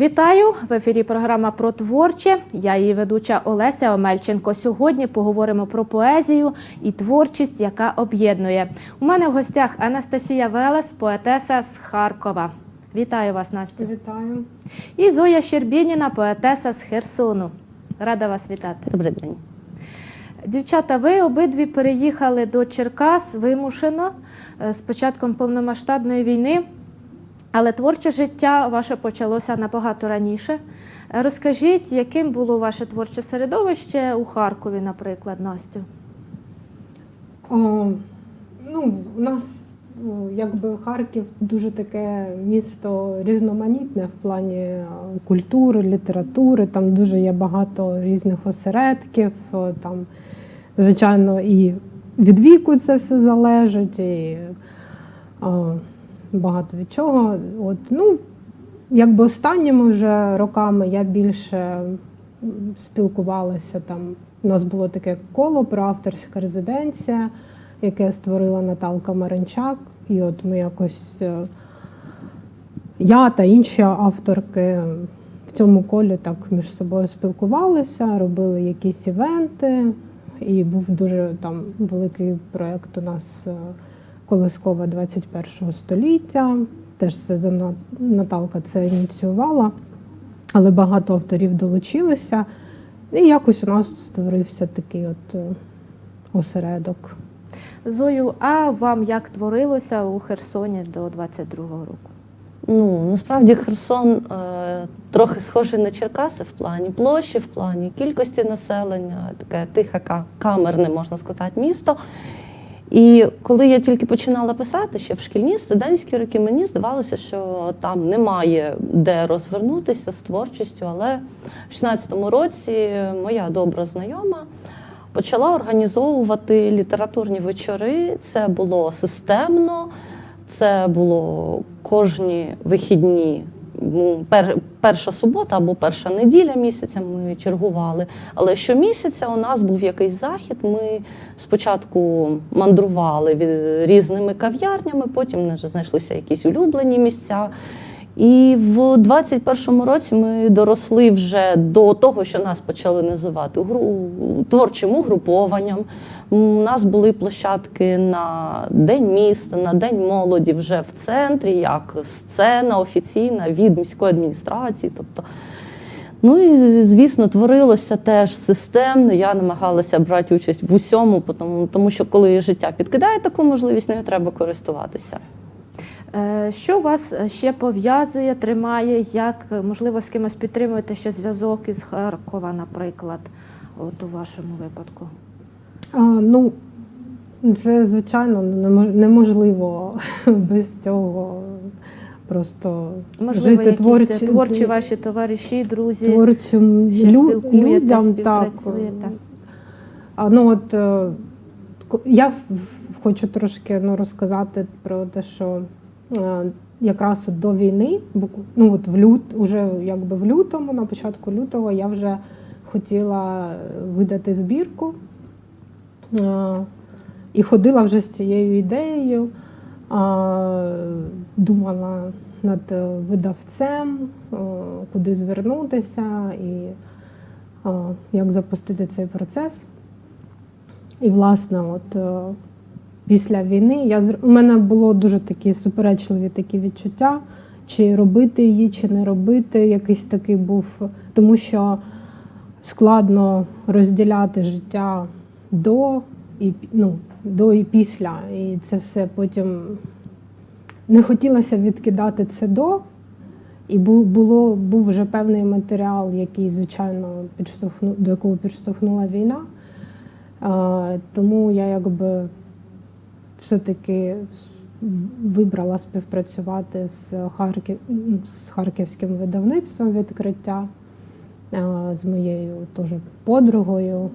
Вітаю в ефірі. Програма про творче. Я її ведуча Олеся Омельченко. Сьогодні поговоримо про поезію і творчість, яка об'єднує. У мене в гостях Анастасія Велес, поетеса з Харкова. Вітаю вас, Настя. Вітаю. І Зоя Щербініна, поетеса з Херсону. Рада вас вітати. Добрий день. Дівчата, ви обидві переїхали до Черкас вимушено е, з початком повномасштабної війни, але творче життя ваше почалося набагато раніше. Е, Розкажіть, яким було ваше творче середовище у Харкові, наприклад, Настю? О, ну, у нас якби Харків дуже таке місто різноманітне в плані е, культури, літератури. Там дуже є багато різних осередків. Там, звичайно, і від віку це все залежить, і о, багато від чого. От, ну, якби останніми вже роками я більше спілкувалася там. У нас було таке коло про авторська резиденція, яке створила Наталка Маринчак. І от ми якось е, я та інші авторки в цьому колі так між собою спілкувалися, робили якісь івенти. І був дуже там великий проєкт у нас е, Колискова 21 століття. Теж це за Наталка це ініціювала, але багато авторів долучилися. І якось у нас створився такий от е, осередок. Зою, а вам як творилося у Херсоні до 22-го року? Ну насправді Херсон е, трохи схожий на Черкаси в плані площі, в плані кількості населення, таке тихе камерне, можна сказати, місто. І коли я тільки починала писати ще в шкільні студентські роки, мені здавалося, що там немає де розвернутися з творчістю. Але в 16-му році моя добра знайома почала організовувати літературні вечори. Це було системно, це було кожні вихідні. Ну, пер, перша субота або перша неділя місяця ми чергували. Але щомісяця у нас був якийсь захід. Ми спочатку мандрували від різними кав'ярнями, потім знайшлися якісь улюблені місця. І в 21-му році ми доросли вже до того, що нас почали називати гру- творчим угрупованням. У нас були площадки на День міста, на День молоді вже в центрі, як сцена офіційна від міської адміністрації. Тобто, ну і звісно, творилося теж системно. Я намагалася брати участь в усьому, тому, тому що коли життя підкидає таку можливість, нею треба користуватися. Е, Що вас ще пов'язує, тримає, як можливо з кимось підтримуєте ще зв'язок із Харкова, наприклад, от у вашому випадку? А, ну, це звичайно неможливо без цього просто Можливо, жити якісь творчі, творчі ваші товариші, друзі. творчим ще лю- людям. Так. А, ну, от, е, я хочу трошки ну, розказати про те, що якраз от до війни, ну, от в лют, уже якби в лютому, на початку лютого, я вже хотіла видати збірку. Е, І ходила вже з цією ідеєю, думала над е, видавцем, е, куди звернутися і як запустити цей процес. І, власне, от е, після війни я у мене було дуже такі суперечливі такі відчуття, чи робити її, чи не робити. Якийсь такий був, тому що складно розділяти життя до і ну, до і після. І це все потім не хотілося відкидати це до. І бу- було, був вже певний матеріал, який, звичайно, підштовхну, до якого підштовхнула війна. А, тому я якби все-таки вибрала співпрацювати з, Харків, з харківським видавництвом відкриття, з моєю теж подругою.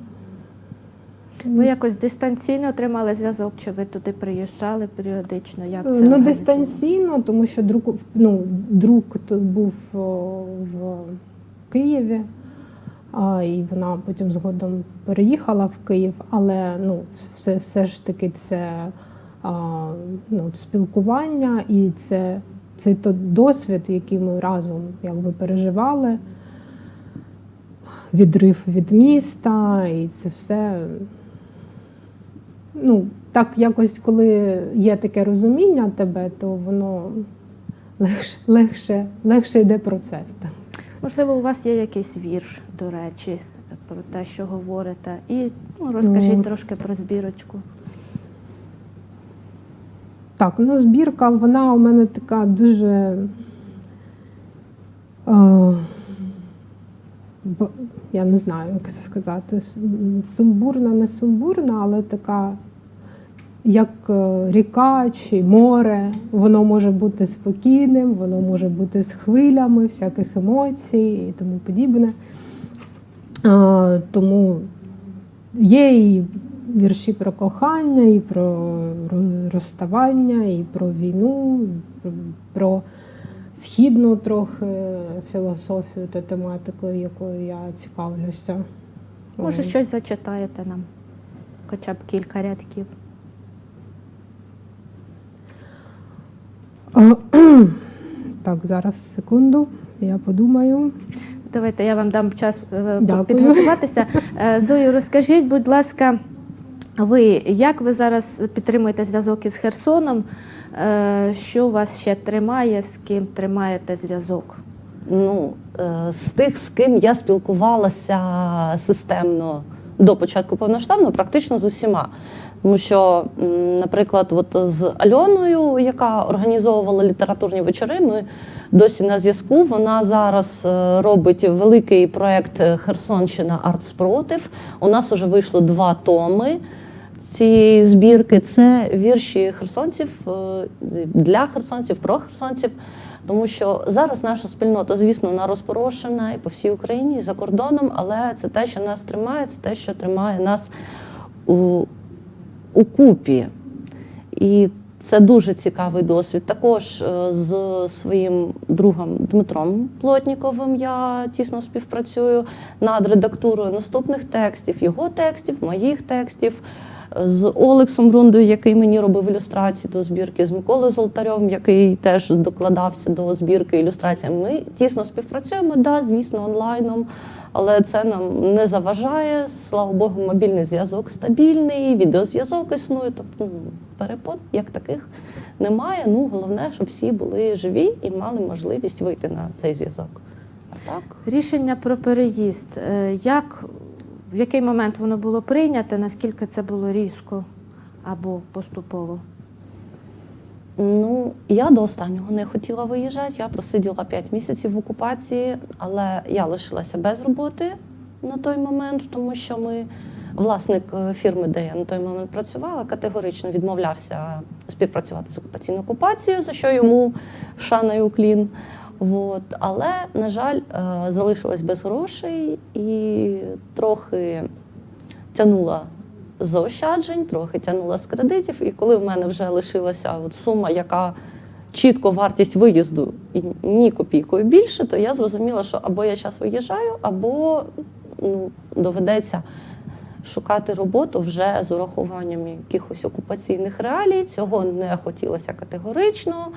Ви якось дистанційно отримали зв'язок, чи ви туди приїжджали періодично? Як це Ну, дистанційно, тому що друк, ну, друк тут був в Києві, а, і вона потім згодом переїхала в Київ, але ну, все, все ж таки це ну, спілкування і це цей досвід, який ми разом якби переживали, відрив від міста, і це все. Ну, так якось, коли є таке розуміння тебе, то воно легше, легше, легше йде процес. Так. Можливо, у вас є якийсь вірш, до речі, про те, що говорите. І ну, розкажіть Ну. трошки про збірочку. Так, ну збірка, вона у мене така дуже. Е, я не знаю, як сказати. Сумбурна, не сумбурна, але така, як е, ріка чи море. Воно може бути спокійним, воно може бути з хвилями всяких емоцій і тому подібне. Е, тому Є і вірші про кохання, і про розставання, і про війну, про, східну трохи філософію та тематику, якою я цікавлюся. Може, щось зачитаєте нам, хоча б кілька рядків. Так, зараз секунду, я подумаю. Давайте я вам дам час е, Дякую. підготуватися. Е, Зою, розкажіть, будь ласка, ви як ви зараз підтримуєте зв'язок із Херсоном? Е, Що вас ще тримає, з ким тримаєте зв'язок? Ну, е, з тих, з ким я спілкувалася системно до початку повноштабного, практично з усіма. Тому що, наприклад, от з Альоною, яка організовувала літературні вечори, ми досі на зв'язку. Вона зараз е, робить великий проєкт Херсонщина Арт Спротив. У нас вже вийшло два томи цієї збірки. Це вірші херсонців е, для херсонців, про херсонців. Тому що зараз наша спільнота, звісно, вона розпорошена і по всій Україні, і за кордоном, але це те, що нас тримає, це те, що тримає нас у, у купі. І це дуже цікавий досвід. Також е, з своїм другом Дмитром Плотніковим я тісно співпрацюю над редактурою наступних текстів, його текстів, моїх текстів. З Олексом Рундою, який мені робив ілюстрації до збірки, з Миколою Золотарьовим, який теж докладався до збірки ілюстрацій. Ми тісно співпрацюємо, да, звісно, онлайном, але це нам не заважає. Слава Богу, мобільний зв'язок стабільний, відеозв'язок існує. Тобто ну, перепон як таких немає. Ну головне, щоб всі були живі і мали можливість вийти на цей зв'язок. Так. Рішення про переїзд. Е, Як, в який момент воно було прийнято, наскільки це було різко або поступово? Ну, я до останнього не хотіла виїжджати. Я просиділа 5 місяців в окупації, але я лишилася без роботи на той момент, тому що ми, власник е, фірми, де я на той момент працювала, категорично відмовлявся співпрацювати з окупаційною окупацією, за що йому шана і уклін. От. Але, на жаль, е, залишилась без грошей і трохи тягнула з заощаджень, трохи тягнула з кредитів. І коли в мене вже лишилася от сума, яка чітко вартість виїзду і ні копійкою більше, то я зрозуміла, що або я зараз виїжджаю, або ну, доведеться шукати роботу вже з урахуванням якихось окупаційних реалій. Цього не хотілося категорично.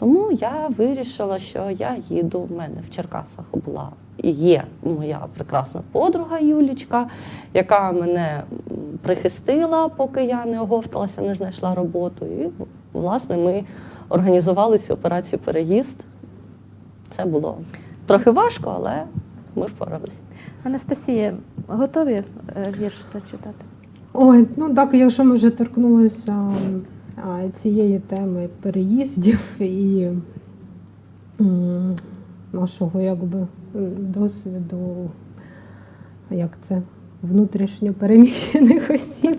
Тому я вирішила, що я їду. У мене в Черкасах була і є моя прекрасна подруга Юлічка, яка мене прихистила, поки я не оговталася, не знайшла роботу. І, власне, ми організували цю операцію переїзд. Це було трохи важко, але ми впоралися. Анастасія, готові е, вірш зачитати? Ой, ну так, якщо ми вже торкнулися цієї теми переїздів і нашого якби досвіду, як це, внутрішньо переміщених осіб.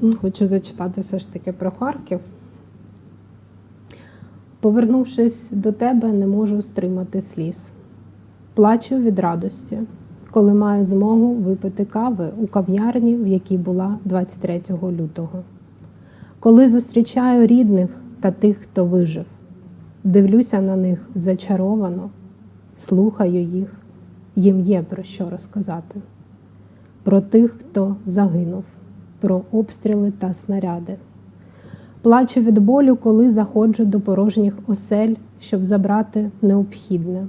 Ну, хочу зачитати все ж таки про Харків. Повернувшись до тебе, не можу стримати сліз. Плачу від радості, коли маю змогу випити кави у кав'ярні, в якій була 23 лютого. Коли зустрічаю рідних та тих, хто вижив, дивлюся на них зачаровано, слухаю їх, їм є про що розказати. Про тих, хто загинув, про обстріли та снаряди, Плачу від болю, коли заходжу до порожніх осель, щоб забрати необхідне.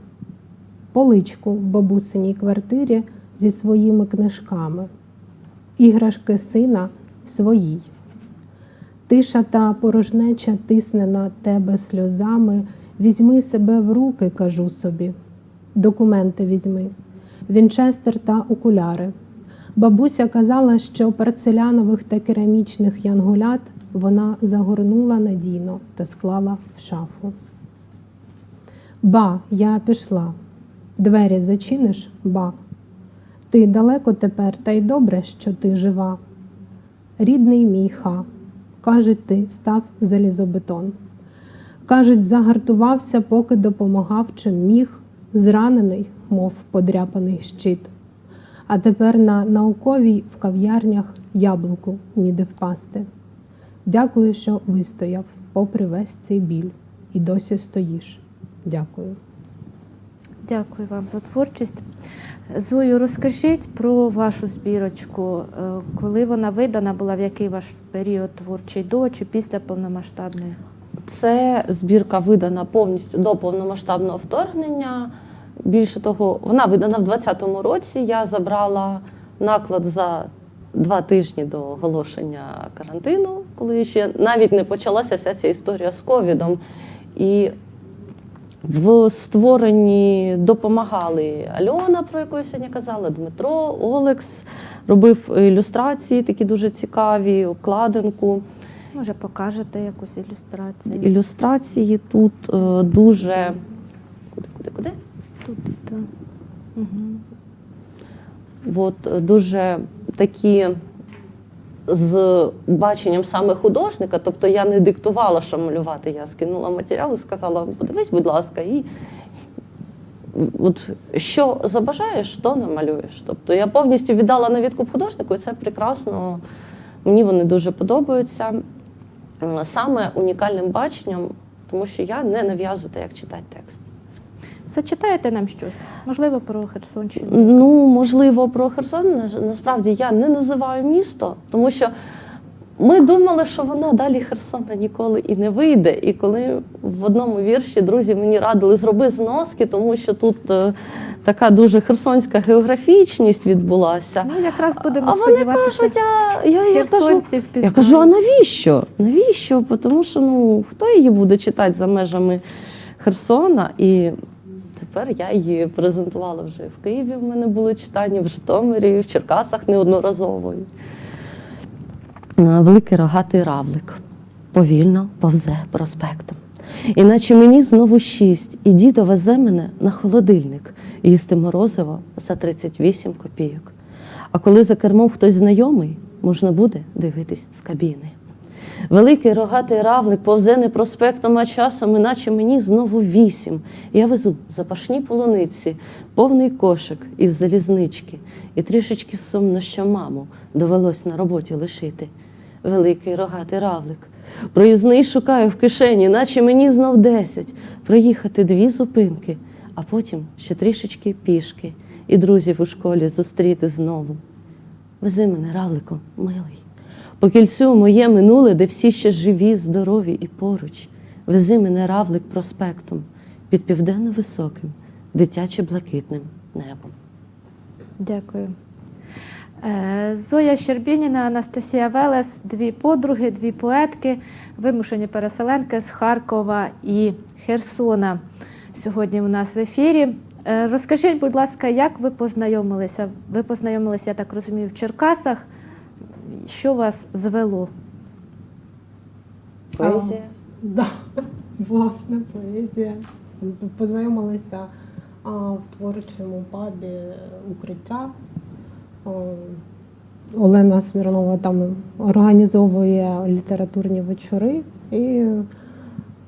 Поличку в бабусиній квартирі зі своїми книжками, іграшки сина в своїй. Тиша та порожнеча тисне на тебе сльозами. Візьми себе в руки, кажу собі. Документи візьми, вінчестер та окуляри. Бабуся казала, що порцелянових та керамічних янголят вона загорнула надійно та склала в шафу. Ба, я пішла. Двері зачиниш, ба. Ти далеко тепер, та й добре, що ти жива. Рідний мій ха. Кажуть, ти став залізобетон. Кажуть, загартувався, поки допомагав, чим міг, зранений, мов подряпаний щит. А тепер на науковій в кав'ярнях яблуку ніде впасти. Дякую, що вистояв, попри весь цей біль, і досі стоїш. Дякую. Дякую вам за творчість. Зою, розкажіть про вашу збірочку, е, коли вона видана була, в який ваш період творчий до чи після повномасштабної? Це збірка видана повністю до повномасштабного вторгнення. Більше того, вона видана в 2020 році. Я забрала наклад за два тижні до оголошення карантину, коли ще навіть не почалася вся ця історія з ковідом. І в створенні допомагали Альона, про яку я сьогодні казала, Дмитро, Олекс робив ілюстрації, такі дуже цікаві, обкладинку. Може, покажете якусь ілюстрацію? Ілюстрації тут е, дуже. Куди, куди, куди? Тут, так. Угу. От, дуже такі з баченням саме художника. Тобто я не диктувала, що малювати. Я скинула матеріал і сказала: подивись, будь ласка, і от що забажаєш, то намалюєш. Тобто я повністю віддала на відкуп художнику, і це прекрасно. Мені вони дуже подобаються. Е, Саме унікальним баченням, тому що я не нав'язую те, як читати текст. Зачитаєте нам щось? Можливо, про Херсонщину. Ну, можливо, про Херсон на- насправді я не називаю місто, тому що ми думали, що вона далі Херсона ніколи і не вийде. І коли в одному вірші друзі мені радили зроби зноски, тому що тут е, така дуже херсонська географічність відбулася. Ну, якраз будемо а вони кажуть, а я, я кажу, я кажу, а навіщо? Навіщо? Тому що ну хто її буде читати за межами Херсона? І тепер я її презентувала вже в Києві. В мене були читання в Житомирі, в Черкасах неодноразово. Е, Великий рогатий равлик повільно повзе проспектом. Іначе мені знову шість, і дідо везе мене на холодильник їсти морозиво за 38 копійок. А коли за кермом хтось знайомий, можна буде дивитись з кабіни. Великий рогатий равлик повзе не проспектом, а часом, іначе мені знову вісім. Я везу запашні полуниці, повний кошик із залізнички, і трішечки сумно, що маму довелось на роботі лишити. Великий рогатий равлик. Проїзний шукаю в кишені, наче мені знов десять. Проїхати дві зупинки, а потім ще трішечки пішки, і друзів у школі зустріти знову. Вези мене, равлику, милий. По кільцю моє минуле, де всі ще живі, здорові і поруч. Вези мене, равлик, проспектом під південно-високим, дитяче блакитним небом. Дякую. Е, Зоя Щербініна, Анастасія Велес, дві подруги, дві поетки, вимушені переселенки з Харкова і Херсона. Сьогодні у нас в ефірі. Е, Розкажіть, будь ласка, як ви познайомилися? Ви познайомилися, я так розумію, в Черкасах. Що вас звело? Поезія. Да, власне, поезія. Познайомилися а, в творчому пабі укриття. А, Олена Смірнова там організовує літературні вечори, і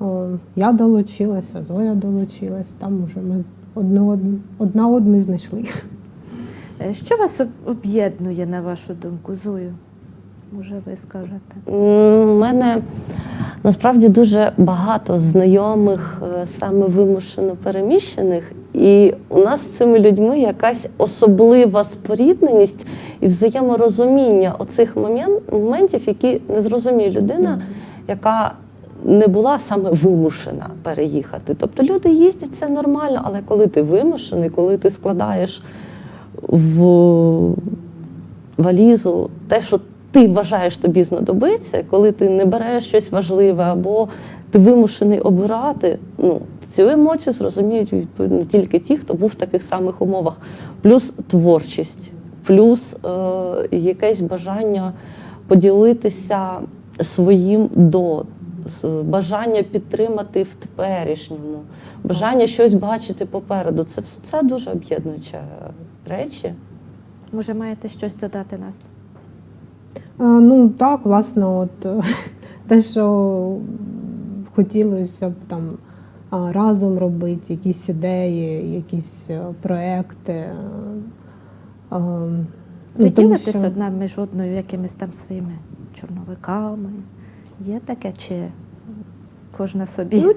а, я долучилася, Зоя долучилась. Там уже ми одну, одна одну знайшли. Е, Що вас об'єднує, на вашу думку, Зою? Може, ви скажете? У мене насправді дуже багато знайомих, е, саме вимушено переміщених, і у нас з цими людьми якась особлива спорідненість і взаєморозуміння оцих моментів, які не зрозуміє людина, яка не була саме вимушена переїхати. Тобто люди їздять це нормально, але коли ти вимушений, коли ти складаєш в валізу те, що ти вважаєш тобі знадобиться, коли ти не береш щось важливе або ти вимушений обирати, ну цю емоцію зрозуміють відповідно тільки ті, хто був в таких самих умовах. Плюс творчість, плюс е, якесь бажання поділитися своїм до, бажання підтримати в теперішньому, бажання щось бачити попереду. Це все це дуже об'єднуючі речі. Може, маєте щось додати нас? Ну так, власне, от те, що хотілося б там разом робити, якісь ідеї, якісь е, проекти. е, е, Ви ну, ділитесь що- одна між одною якимись там своїми чорновиками? Є таке, чи кожна собі? Ну,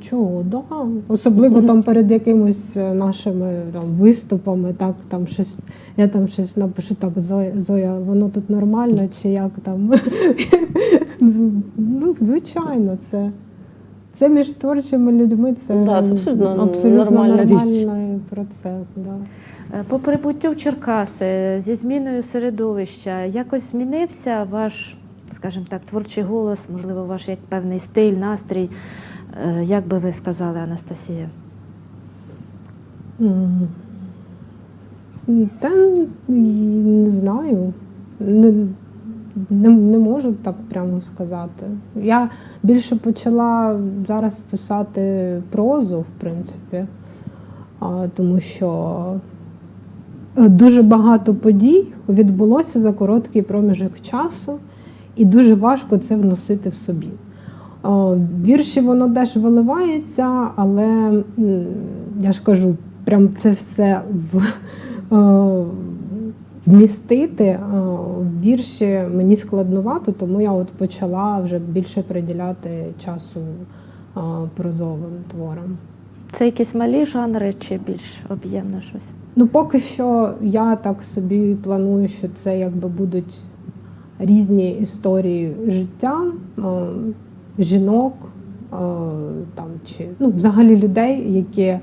Чого, да. Особливо там перед якимось е, нашими там, виступами, так там щось, я там щось напишу, так, Зоя, воно тут нормально, чи як там. ну, звичайно, це. Це між творчими людьми, це, Да, абсолютно абсолютно нормальна річ. нормальний процес. Да. Е, По прибуттю в Черкаси зі зміною середовища якось змінився ваш, скажімо так, творчий голос, можливо, ваш як певний стиль, настрій. Е, Як би ви сказали, Анастасія? Та не знаю. Не, не, не можу так прямо сказати. Я більше почала зараз писати прозу, в принципі, тому що е, дуже багато подій відбулося за короткий проміжок часу, і дуже важко це вносити в собі. В вірші воно теж виливається, але я ж кажу, прям це все в, е, вмістити е, в вірші мені складновато, тому я от почала вже більше приділяти часу е, прозовим творам. Це якісь малі жанри чи більш об'ємне щось? Ну, поки що я так собі планую, що це якби будуть різні історії життя, е, жінок, е, там, чи ну, взагалі людей, які е,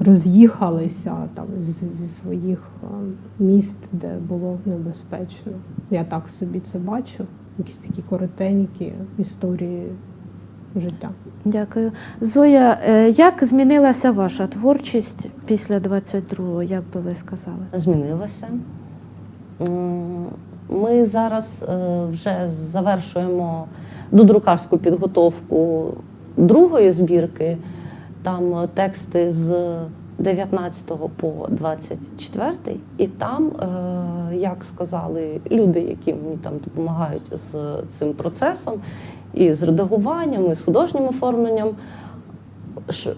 роз'їхалися там зі своїх е, міст, де було небезпечно. Я так собі це бачу. Якісь такі коротенькі історії життя. Дякую. Зоя, як змінилася ваша творчість після 22-го, як би ви сказали? змінилося. Ми зараз е, вже завершуємо додрукарську підготовку другої збірки. Там е, тексти з 19 по 24, і там, е, як сказали люди, які мені там допомагають з цим процесом, і з редагуванням, і з художнім оформленням,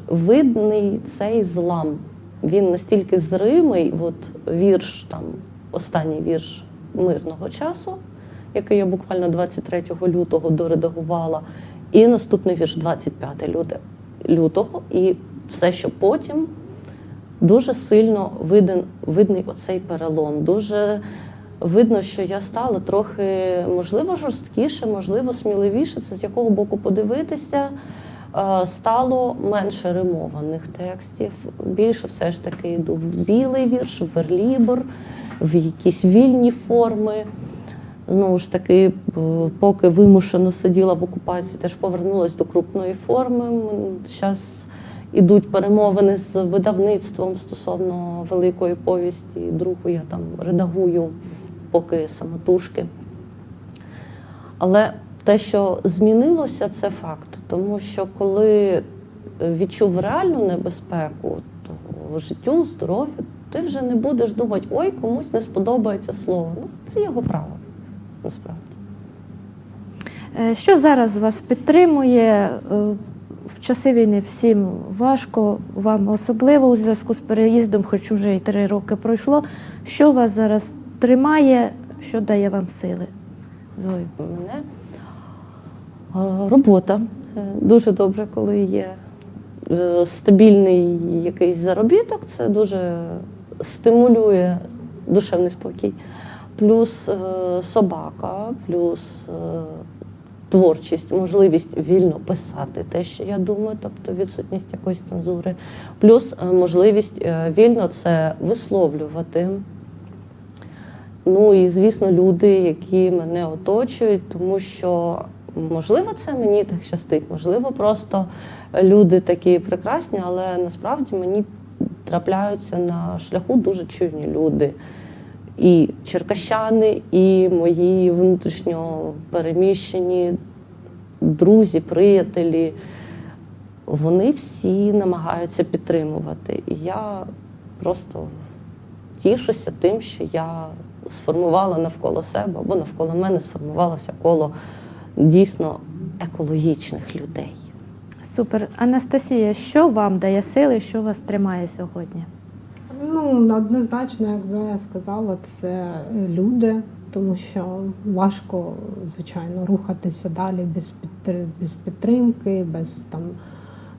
видний цей злам. Він настільки зримий, от вірш, там, останній вірш мирного часу, який я буквально 23 лютого доредагувала, і наступний вірш 25 люте- лютого, і все, що потім дуже сильно виден, видний оцей перелом. Дуже видно, що я стала трохи, можливо, жорсткіше, можливо, сміливіше. Це з якого боку подивитися. Е, Стало менше римованих текстів. Більше все ж таки йду в білий вірш, в верлібр, в якісь вільні форми. Ну ж таки, е, поки вимушено сиділа в окупації, теж повернулася до крупної форми. Зараз ідуть перемовини з видавництвом стосовно великої повісті. Другу я там редагую поки самотужки. Але те, що змінилося, це факт. Тому що коли відчув реальну небезпеку то життю, здоров'ю, ти вже не будеш думати, ой, комусь не сподобається слово. Ну, це його право, насправді. Е, Що зараз вас підтримує? Е, В часи війни всім важко, вам особливо у зв'язку з переїздом, хоч уже і три роки пройшло. Що вас зараз тримає, що дає вам сили? Зою? мене. Е, Робота. Дуже добре, коли є стабільний якийсь заробіток. Це дуже стимулює душевний спокій. плюс е, собака, плюс е, творчість, можливість вільно писати те, що я думаю, тобто відсутність якоїсь цензури, плюс е, можливість вільно це висловлювати. Ну і звісно, люди, які мене оточують, тому що можливо це мені так щастить, можливо, просто люди такі прекрасні, але насправді мені трапляються на шляху дуже чуйні люди. І черкащани, і мої внутрішньо переміщені друзі, приятелі. Вони всі намагаються підтримувати. І я просто тішуся тим, що я сформувала навколо себе або навколо мене сформувалося коло дійсно екологічних людей. Супер. Анастасія, що вам дає сили, що вас тримає сьогодні? Ну, однозначно, як Зоя сказала, це е, люди, тому що важко, звичайно, рухатися далі без, підтри- без підтримки, без там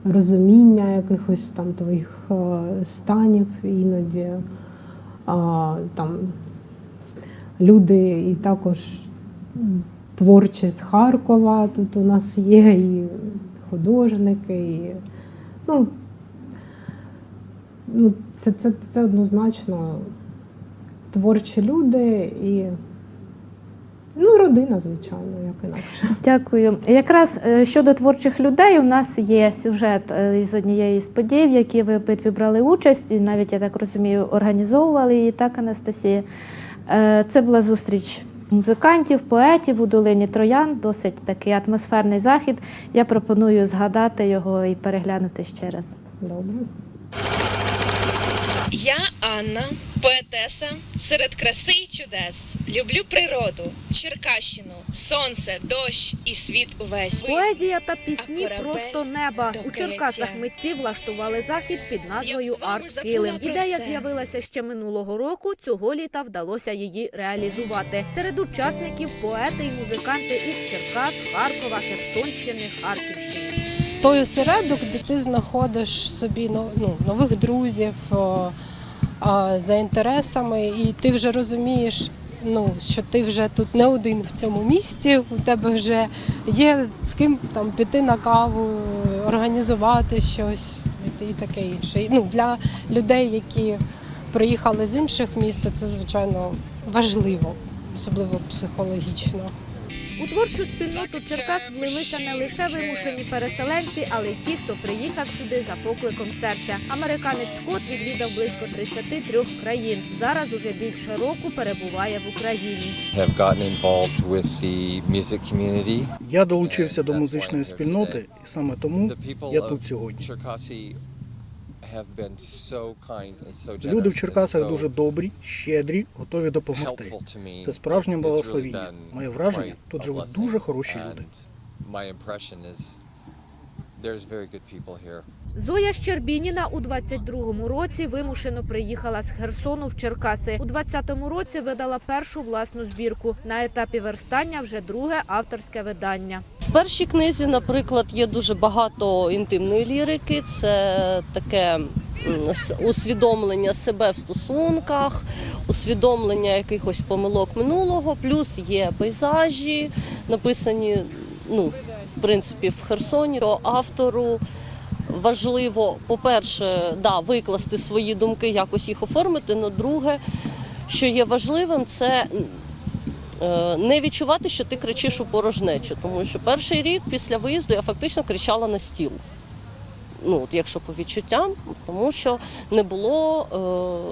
розуміння якихось там твоїх е, станів іноді. А, там, люди і також творчість Харкова тут у нас є, і художники, і ну, Ну, це, це, це однозначно творчі люди і ну, родина, звичайно, як інакше. Дякую. Якраз е, щодо творчих людей, у нас є сюжет е, із однієї з подій, в якій ви обидві брали участь, і навіть я так розумію, організовували її так, Анастасія. Е, Це була зустріч музикантів, поетів у долині Троян, досить такий атмосферний захід. Я пропоную згадати його і переглянути ще раз. Добре. Я Анна, поетеса серед краси й чудес. Люблю природу, Черкащину, сонце, дощ і світ увесь. Поезія та пісні просто неба. У Черкасах митці влаштували захід під назвою Арт Килим. Ідея з'явилася ще минулого року. Цього літа вдалося її реалізувати. Серед учасників поети і музиканти із Черкас, Харкова, Херсонщини, Харківщини. Той осередок, де ти знаходиш собі ну, нових друзів за інтересами, і ти вже розумієш, ну, що ти вже тут не один в цьому місті, у тебе вже є з ким там піти на каву, організувати щось і, таке інше. Ну, для людей, які приїхали з інших міст, це звичайно важливо, особливо психологічно. У творчу спільноту Черкас влилися не лише вимушені переселенці, але й ті, хто приїхав сюди за покликом серця. Американець Скотт відвідав близько 33 країн. Зараз уже більше року перебуває в Україні. Я долучився до музичної спільноти, і саме тому я тут сьогодні. Люди в Черкасах дуже добрі, щедрі, готові допомогти. Це справжнє благословіння. Моє враження, тут живуть дуже хороші люди. Зоя Щербініна у 22-му році вимушено приїхала з Херсону в Черкаси. У 20-му році видала першу власну збірку. На етапі верстання вже друге авторське видання. В першій книзі, наприклад, є дуже багато інтимної лірики. Це таке усвідомлення себе в стосунках, усвідомлення якихось помилок минулого. Плюс є пейзажі, написані, ну, в принципі, в Херсоні. То автору важливо, по-перше, да, викласти свої думки, якось їх оформити. Но друге, що є важливим, це е, не відчувати, що ти кричиш у порожнечу. Тому що перший рік після виїзду я фактично кричала на стіл. Ну, от якщо по відчуттям, тому що не було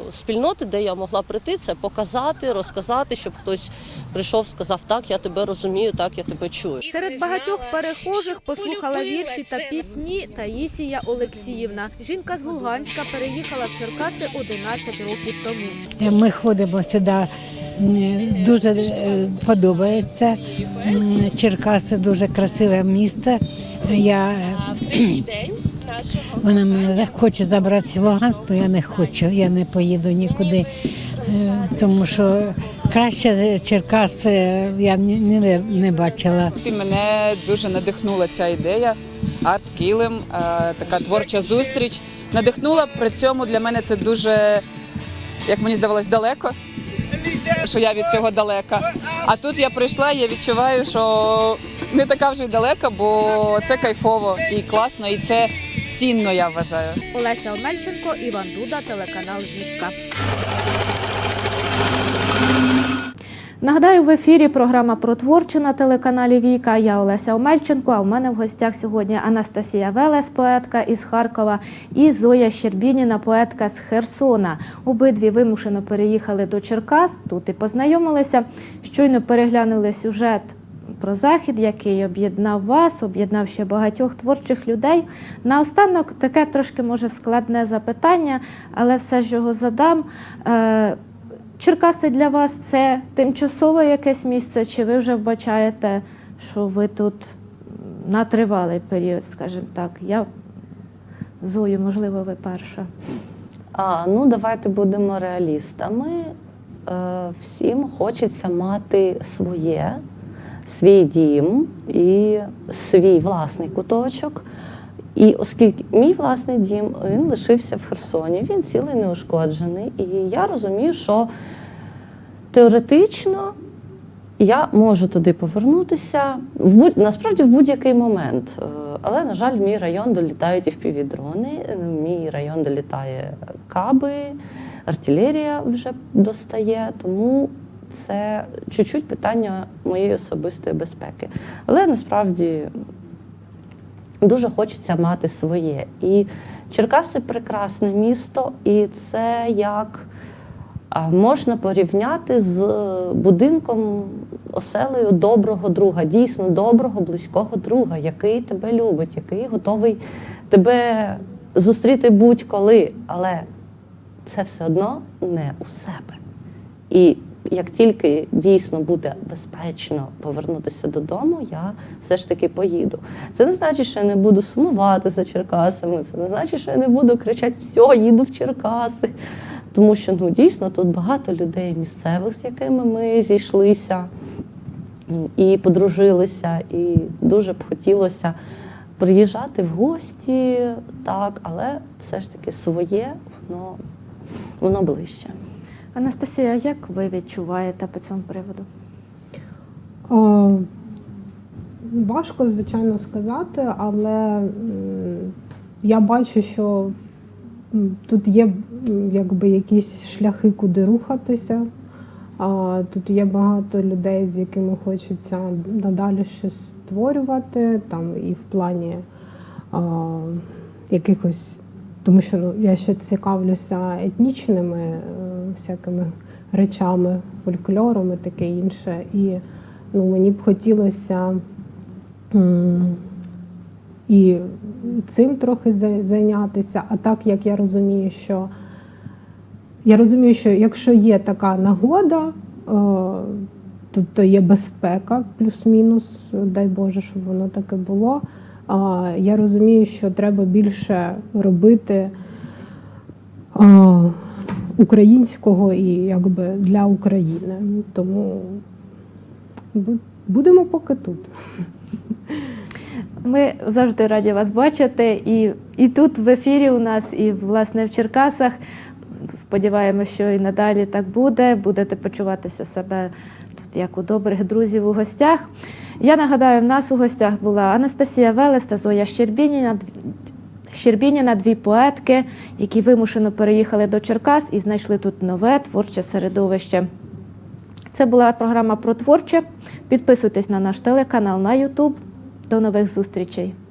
е, спільноти, де я могла прийти, це показати, розказати, щоб хтось прийшов, сказав, так, я тебе розумію, так, я тебе чую. Серед багатьох перехожих послухала вірші та пісні Таїсія Олексіївна. Жінка з Луганська переїхала в Черкаси 11 років тому. Ми ходимо сюди, дуже е, подобається. Черкаси дуже красиве місце. Я, вона мене хоче забрати в Луганськ, то я не хочу, я не поїду нікуди, Е, тому що краще Черкаси я ні- ні- не бачила. І мене дуже надихнула ця ідея. Арт килим, е, така творча зустріч. Надихнула при цьому для мене це дуже, як мені здавалось, далеко. що я від цього далека. А тут я прийшла, я відчуваю, що не така вже й далека, бо це кайфово і класно, і це цінно, я вважаю. Олеся Омельченко, Іван Дуда, телеканал Вікка. Нагадаю, в ефірі програма про творче на телеканалі Віка. Я Олеся Омельченко. А в мене в гостях сьогодні Анастасія Велес, поетка із Харкова, і Зоя Щербініна, поетка з Херсона. Обидві вимушено переїхали до Черкас. Тут і познайомилися. Щойно переглянули сюжет про захід, який об'єднав вас, об'єднав ще багатьох творчих людей. Наостанок таке трошки може складне запитання, але все ж його задам. Е, Черкаси для вас це тимчасове якесь місце, чи ви вже вбачаєте, що ви тут на тривалий період, скажімо так? Я Зою, можливо, ви перша. А, ну, давайте будемо реалістами. Е, всім хочеться мати своє, свій дім і свій власний куточок. І оскільки мій власний дім він лишився в Херсоні, він цілий неушкоджений. І я розумію, що теоретично я можу туди повернутися в будь насправді в будь-який момент. Е, Але, на жаль, в мій район долітають і впівдрони, в мій район долітає каби, артилерія вже достає, тому це чуть-чуть питання моєї особистої безпеки. Але насправді дуже хочеться мати своє. І Черкаси прекрасне місто, і це як можна порівняти з будинком, оселею доброго друга, дійсно доброго, близького друга, який тебе любить, який готовий тебе зустріти будь-коли. Але це все одно не у себе. І як тільки дійсно буде безпечно повернутися додому, я все ж таки поїду. Це не значить, що я не буду сумувати за Черкасами, це не значить, що я не буду кричати все, їду в Черкаси. Тому що ну, дійсно тут багато людей місцевих, з якими ми зійшлися і подружилися, і дуже б хотілося приїжджати в гості, так, але все ж таки своє, воно, воно ближче. Анастасія, як ви відчуваєте по цьому приводу? О, важко, звичайно, сказати, але я бачу, що тут є якби якісь шляхи, куди рухатися. Тут є багато людей, з якими хочеться надалі щось створювати, там і в плані якихось, тому що ну, я ще цікавлюся етнічними е, всякими речами, фольклором і таке інше. І ну, мені б хотілося і цим трохи зайнятися. А так як я розумію, що я розумію, що якщо є така нагода, е, то, то є безпека, плюс-мінус, дай Боже, щоб воно таке було. Я розумію, що треба більше робити українського і якби для України. Тому будемо поки тут. Ми завжди раді вас бачити. І, і тут в ефірі у нас, і власне в Черкасах. Сподіваємося, що і надалі так буде. Будете почуватися себе як у добрих друзів у гостях. Я нагадаю, в нас у гостях була Анастасія Велес та Зоя Щербініна. Щербініна, дві поетки, які вимушено переїхали до Черкас і знайшли тут нове творче середовище. Це була програма про творче. Підписуйтесь на наш телеканал на YouTube. До нових зустрічей!